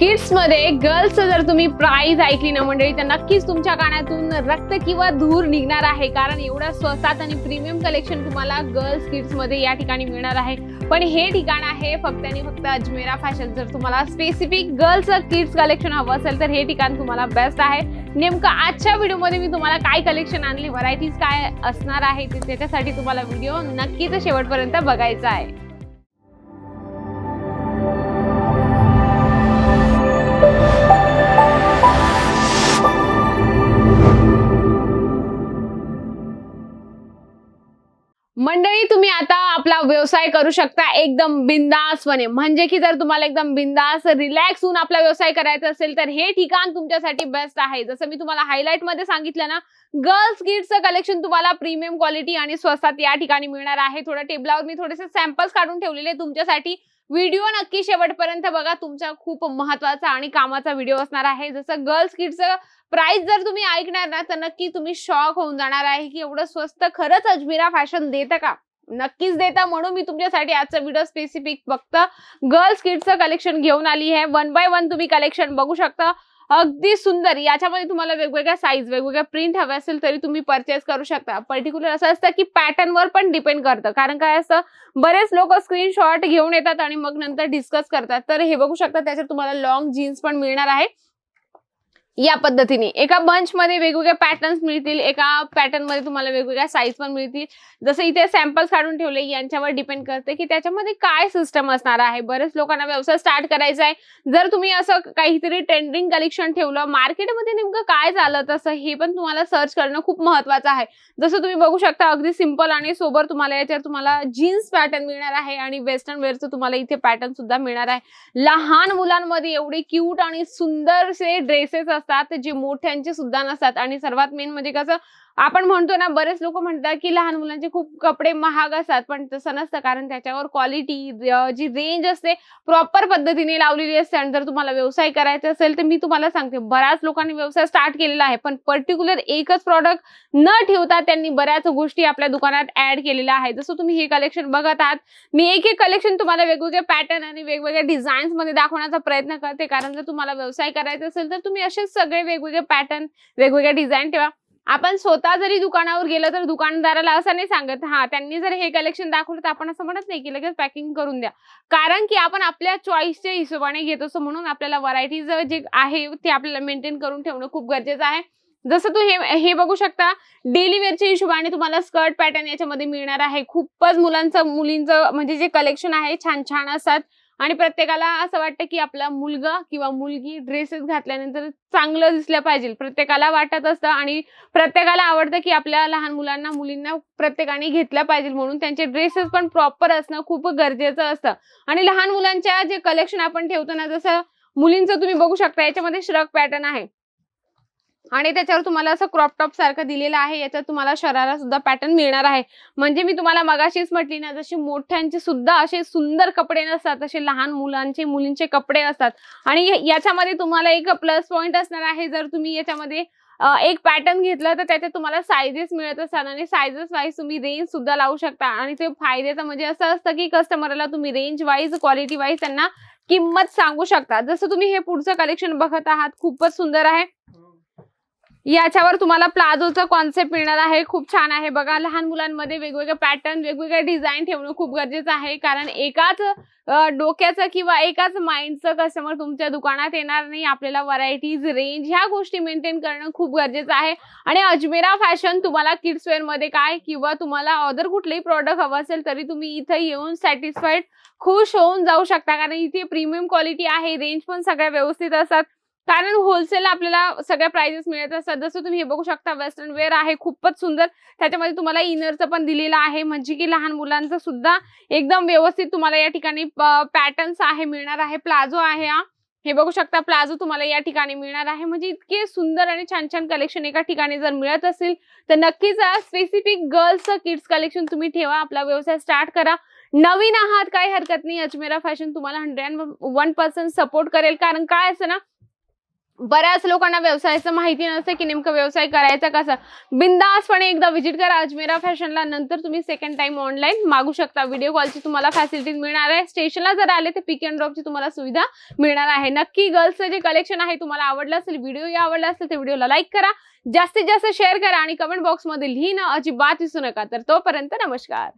किड्समध्ये girls जर तुम्ही price ऐकली ना मंडळी तर नक्कीच तुमच्या कानातून रक्त किंवा धूर निघणार आहे. कारण एवढं स्वस्तात आणि प्रीमियम कलेक्शन तुम्हाला गर्ल्स किड्समध्ये या ठिकाणी मिळणार आहे. पण हे ठिकाण आहे फक्त आणि फक्त अजमेरा फॅशन जर तुम्हाला स्पेसिफिक गर्ल्स किड्स कलेक्शन हवं असेल तर हे ठिकाण तुम्हाला बेस्ट आहे. नेमकं आजच्या व्हिडिओमध्ये मी तुम्हाला काय कलेक्शन आणले व्हरायटीज काय असणार आहे ते त्याच्यासाठी तुम्हाला व्हिडिओ नक्कीच शेवटपर्यंत बघायचा आहे. व्यवसाय करू शकता एकदम बिंदासपणे म्हणजे की जर तुम्हाला एकदम बिंदास रिलॅक्स होऊन आपला व्यवसाय करायचा असेल तर हे ठिकाण तुमच्यासाठी बेस्ट आहे. जसं मी तुम्हाला हायलाइटमध्ये सांगितलं ना गर्ल्स किड्सचं कलेक्शन तुम्हाला प्रीमियम क्वालिटी आणि स्वस्तात या ठिकाणी मिळणार आहे. थोड्या टेबलावर मी थोडेसे सॅम्पल्स काढून ठेवलेले तुमच्यासाठी व्हिडिओ नक्की शेवटपर्यंत बघा. तुमचा खूप महत्त्वाचा आणि कामाचा व्हिडिओ असणार आहे. जसं गर्ल्स किडचं प्राइस जर तुम्ही ऐकणार ना तर नक्की तुम्ही शॉक होऊन जाणार आहे की एवढं स्वस्त खरंच अजमेरा फॅशन देतं का? नक्कीच देता म्हणून मी तुमच्यासाठी आजचा व्हिडिओ स्पेसिफिक फक्त गर्ल्स किड्सचं कलेक्शन घेऊन आली आहे. वन बाय वन तुम्ही कलेक्शन बघू शकता. अगदी सुंदर. याच्यामध्ये तुम्हाला वेगवेगळ्या साईज वेगवेगळ्या प्रिंट हवे असेल तरी तुम्ही परचेस करू शकता. पर्टिक्युलर असं असतं की पॅटर्नवर पण डिपेंड करतं. कारण काय असतं बरेच लोक स्क्रीनशॉट घेऊन येतात आणि मग नंतर डिस्कस करतात. तर हे बघू शकता त्याच्यात तुम्हाला लॉंग जीन्स पण मिळणार आहे. या पद्धतीने. एका बंचमध्ये वेगवेगळ्या वेगवेगळे पॅटर्न्स मिळतील एका पॅटर्नमध्ये तुम्हाला वेगवेगळ्या साईज पण मिळतील. जसं इथे सॅम्पल्स काढून ठेवले यांच्यावर डिपेंड करते की त्याच्यामध्ये काय सिस्टम असणार आहे. बरेच लोकांना व्यवसाय स्टार्ट करायचा आहे. जर तुम्ही असं काहीतरी ट्रेंडिंग कलेक्शन ठेवलं मार्केटमध्ये नेमकं काय चालत असं हे पण तुम्हाला सर्च करणं खूप महत्वाचं आहे. जसं तुम्ही बघू शकता अगदी सिंपल आणि सोबर तुम्हाला याच्यावर तुम्हाला जीन्स पॅटर्न मिळणार आहे आणि वेस्टर्न वेअरचं तुम्हाला इथे पॅटर्न सुद्धा मिळणार आहे. लहान मुलांमध्ये एवढे क्यूट आणि सुंदरसे ड्रेसेस असतात. जे मोठ्यांचे सुद्धा नसतात. आणि सर्वात मेन म्हणजे कसं आपण म्हणतो ना बरेच लोक म्हणतात की लहान मुलांचे खूप कपडे महाग असतात पण तसं नसतं. कारण त्याच्यावर क्वालिटी जी रेंज असते प्रॉपर पद्धतीने लावलेली असते. आणि जर तुम्हाला व्यवसाय करायचा असेल तर मी तुम्हाला सांगते बऱ्याच लोकांनी व्यवसाय स्टार्ट केलेला आहे. पण पर्टिक्युलर एकच प्रॉडक्ट न ठेवता त्यांनी बऱ्याच गोष्टी आपल्या दुकानात ऍड केलेल्या आहेत. जसं तुम्ही हे कलेक्शन बघत आहात मी एक एक कलेक्शन तुम्हाला वेगवेगळे पॅटर्न आणि वेगवेगळ्या डिझाईन्समध्ये दाखवण्याचा प्रयत्न करते. कारण जर तुम्हाला व्यवसाय करायचा असेल तर तुम्ही असे सगळे वेगवेगळे पॅटर्न वेगवेगळ्या डिझाईन ठेवा. आपण स्वतः जरी दुकानावर गेलं तर दुकानदाराला असं नाही सांगत हा त्यांनी जर हे कलेक्शन दाखवलं तर आपण असं म्हणत नाही की लगेच पॅकिंग करून द्या. कारण की आपण आपल्या चॉईसच्या हिशोबाने घेत असतो म्हणून आपल्याला व्हरायटीज जे आहे ते आपल्याला मेंटेन करून ठेवणं खूप गरजेचं आहे. जसं तू हे हे बघू शकता डेली वेअरच्या हिशोबाने तुम्हाला स्कर्ट पॅटर्न याच्यामध्ये मिळणार आहे. खूपच मुलांचं मुलींचं म्हणजे जे कलेक्शन आहे छान छान असतात. आणि प्रत्येकाला असं वाटतं की आपला मुलगा किंवा मुलगी ड्रेसेस घातल्यानंतर चांगलं दिसलं पाहिजे. प्रत्येकाला वाटत असतं आणि प्रत्येकाला आवडतं की आपल्या लहान मुलांना मुलींना प्रत्येकाने घेतलं पाहिजे म्हणून त्यांचे ड्रेसेस पण प्रॉपर असणं खूप गरजेचं असतं. आणि लहान मुलांच्या जे कलेक्शन आपण ठेवतो ना जसं मुलींचं तुम्ही बघू शकता याच्यामध्ये श्रग पॅटर्न आहे. आणि त्याच्यावर तुम्हाला असं क्रॉप टॉप सारखं दिलेलं आहे याच्यात तुम्हाला शरारा सुद्धा पॅटर्न मिळणार आहे. म्हणजे मी तुम्हाला मगाशीच म्हटली ना जशी मोठ्यांचे सुद्धा असे सुंदर कपडे नसतात तसे लहान मुलांचे मुलींचे कपडे असतात. आणि याच्यामध्ये तुम्हाला एक प्लस पॉईंट असणार आहे जर तुम्ही याच्यामध्ये एक पॅटर्न घेतलं तर त्याच्यात तुम्हाला सायझेस मिळत असतात. आणि सायझेस वाईज तुम्ही रेंज सुद्धा लावू शकता. आणि ते फायद्याचं म्हणजे असं असतं की कस्टमरला तुम्ही रेंज वाईज क्वालिटी वाईज त्यांना किंमत सांगू शकता. जसं तुम्ही हे पुढचं कलेक्शन बघत आहात खूपच सुंदर आहे. याच्यावर तुम्हाला प्लाझोचा कॉन्सेप्ट मिळणार आहे. खूप छान आहे बघा. लहान मुलांमध्ये वेगवेगळे पॅटर्न वेगवेगळे डिझाईन ठेवणं खूप गरजेचं आहे. कारण एकाच डोक्याचं किंवा एकाच माइंडचं कस्टमर तुमच्या दुकानात येणार नाही. आपल्याला व्हरायटीज रेंज ह्या गोष्टी मेंटेन करणं खूप गरजेचं आहे. आणि अजमेरा फॅशन तुम्हाला किड्स काय किंवा तुम्हाला अदर कुठलेही प्रॉडक्ट हवं असेल तरी तुम्ही इथं येऊन सॅटिस्फाईड खुश होऊन जाऊ शकता. कारण इथे प्रीमियम क्वालिटी आहे. रेंज पण सगळ्या व्यवस्थित असतात. कारण होलसेल आपल्याला सगळ्या प्राइजेस मिळत असतात. जसं तुम्ही हे बघू शकता वेस्टर्न वेअर आहे खूपच सुंदर. त्याच्यामध्ये तुम्हाला इनरचं पण दिलेलं आहे. म्हणजे की लहान मुलांचं सुद्धा एकदम व्यवस्थित तुम्हाला या ठिकाणी पॅटर्न्स आहे मिळणार आहे. प्लाझो आहे हा. हे बघू शकता प्लाझो तुम्हाला या ठिकाणी मिळणार आहे. म्हणजे इतके सुंदर आणि छान छान कलेक्शन एका ठिकाणी जर मिळत असेल तर नक्कीच स्पेसिफिक गर्ल्स किड्स कलेक्शन तुम्ही ठेवा. आपला व्यवसाय स्टार्ट करा. नवीन आहात काही हरकत नाही. अजमेरा फॅशन तुम्हाला हंड्रेड वन पर्सेंट सपोर्ट करेल. कारण काय असं ना बऱ्याच लोकांना व्यवसायाचं माहिती नसते की नेमकं व्यवसाय करायचा कसा. बिंदासपणे एकदा व्हिजिट करा अजमेरा फॅशनला नंतर तुम्ही सेकंड टाइम ऑनलाईन मागू शकता. व्हिडिओ कॉलची तुम्हाला फॅसिलिटी मिळणार आहे. स्टेशनला जर आले तर पिक अँड ड्रॉपची तुम्हाला सुविधा मिळणार आहे. नक्की गर्ल्सचं जे कलेक्शन आहे तुम्हाला आवडलं असेल व्हिडिओ आवडला असेल तर व्हिडिओला लाईक करा. जास्तीत जास्त शेअर करा आणि कमेंट बॉक्समध्ये लिहिणं अजिबात विसरू नका. तर तोपर्यंत नमस्कार.